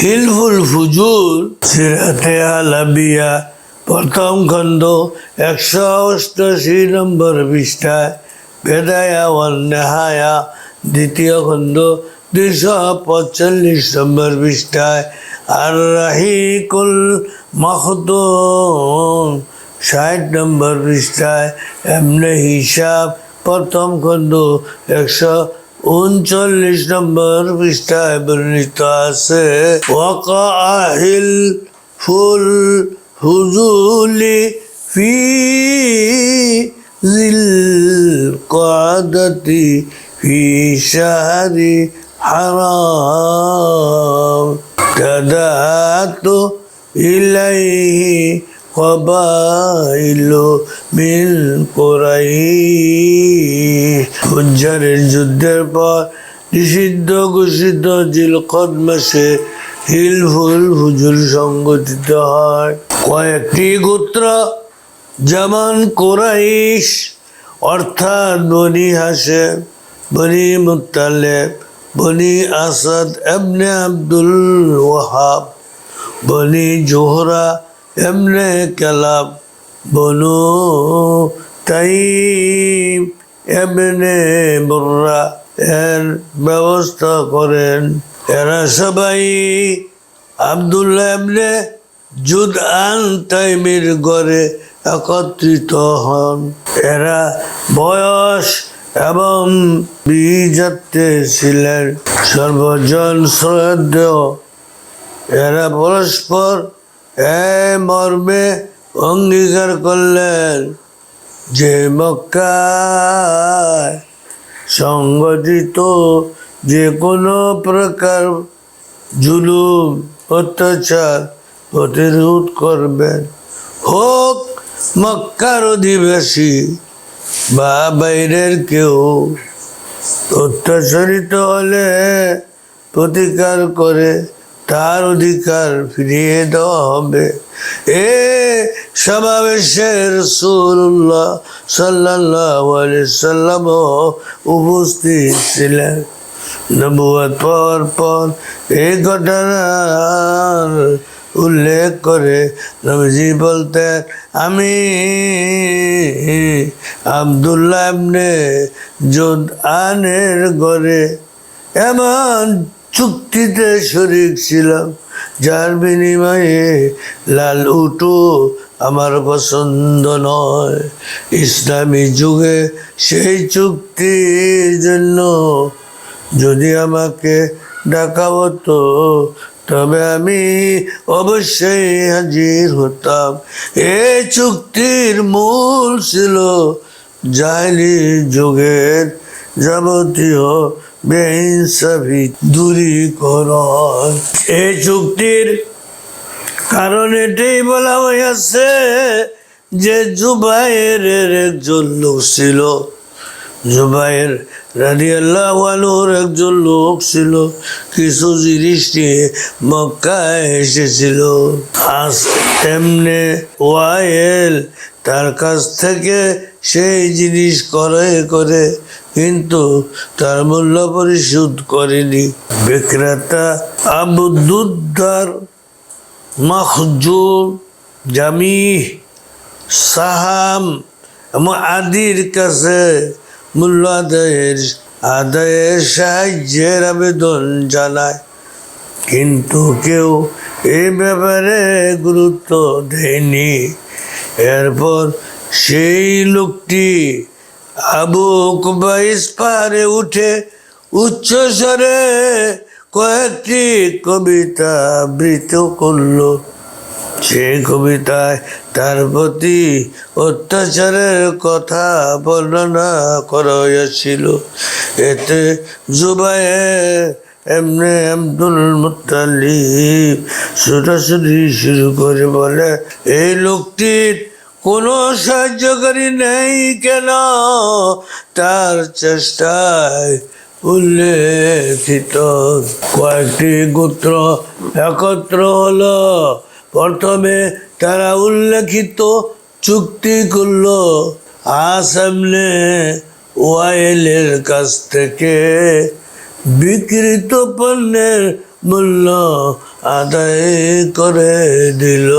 হিলফুল ফুজুর সিরাতে আলাবিয়া, প্রথম খণ্ড, একশো অষ্টাশি নম্বর পৃষ্ঠায়, বেদায়া নেহায়া, দ্বিতীয় খণ্ড, দুইশো পঁয়তাল্লিশ নম্বর পৃষ্ঠায় আর রাহিকুল মাহদুম ষাট নম্বর পৃষ্ঠায়, এমনি হিসাব, প্রথম খণ্ড, একশো উনচল্লিশ নম্বর পৃষ্ঠায় বর্ণিত আছে ওয়াকাহিল ফুল হুজুলি ফি জিল কাদাতি ফি শাহরি হারাম। তাদাতু ইলাইহি কবাইল মিল করাই হুজ্জারের যুদ্ধের পর নিষিদ্ধ ঘোষিত জিল কদ মাসে হিলফুল হুজুল সংগঠিত হয়। কয়েকটি গোত্র যেমন কোরাইশ, অর্থাৎ বনি হাসে বনি মুতালে বনি আসাদ এবনে আব্দুল ওয়াহাব, বনি জোহরা এমনে কালাব বনু তাইম, এমনে বর্রা এর ব্যবস্থা করেন। এরা সবাই আবদুল্লাহ এমনে জুদ আন তাইমের গড়ে একত্রিত হন। এরা বয়স এবং বীজাত্তে ছিলেন। সর্বজন শ্রদ্ধেয়। এরা পরস্পর মর্মে অঙ্গীকার করলেন যে মক্কায় সংগঠিত যে কোনো প্রকার জুলুম, অত্যাচার প্রতিরোধ করবেন। হোক মক্কার অধিবাসী বা বাইরের কেউ অত্যাচারিত হলে প্রতিকার করে তার অধিকার ফিরিয়ে দেওয়া হবে। এ সমাবেশে রসুল্লাহ সাল্লাহ সাল্লাম উপস্থিত ছিলেন। নবুয়াত পর পর এই ঘটনার উল্লেখ করে নবজি বলতেন, আমি আবদুল্লাহ ইবনে জুদ আনের ঘরে এমন চুক্তিতে শরিক ছিলাম। যার বিনিময়ে লাল উটু আমার পছন্দ নয়। ইসলামী যুগে সেই চুক্তির জন্য যদি আমাকে ডাকা হতো, তবে আমি অবশ্যই হাজির হতাম। এই চুক্তির মূল ছিল জাহিলি যুগের যাবতীয় বেইনসাফি দূরীকরণ এই চুক্তির কারণ এটাই বলা হয়েছে যে জুবাইরের একজন লোক ছিল। জুবাইর রাদিয়াল্লাহ আনহুর একজন লোক ছিল। কিছু জিনিস নিয়ে মক্কায় এসেছিল। আজ তেমনে ওয়াইল তার কাছ থেকে সেই জিনিস করে করে, কিন্তু তার মূল্য পরিশোধ করেনি। বিক্রেতা আবুদ্দার মাহজুর জামি সাহাম এবং আদির কাছে মূল্য আদায়ের আদায়ের সাহায্যের আবেদন জানায়। কিন্তু কেউ এই ব্যাপারে গুরুত্ব দেয়নি। এরপর সেই লোকটি আবু পাহাড়ে উঠে উচ্চ স্বরে কয়েকটি কবিতা আবৃত করল। সেই কবিতায় তার প্রতি অত্যাচারের কথা বর্ণনা করা হয়েছিল। এতে জুবায়ে এমনি আব্দুল মুতালিব ছোটাছুটি শুরু করে বলে, এই লোকটির কোনো সাহায্যকারী নেই কেন? তার চেষ্টায় উল্লেখিত কয়েকটি গোত্র একত্র হলো। প্রথমে তারা উল্লেখিত চুক্তি করল আসামনে ওয়াইলের কাছ থেকে বিকৃত পণ্যের মূল্য আদায় করে দিল।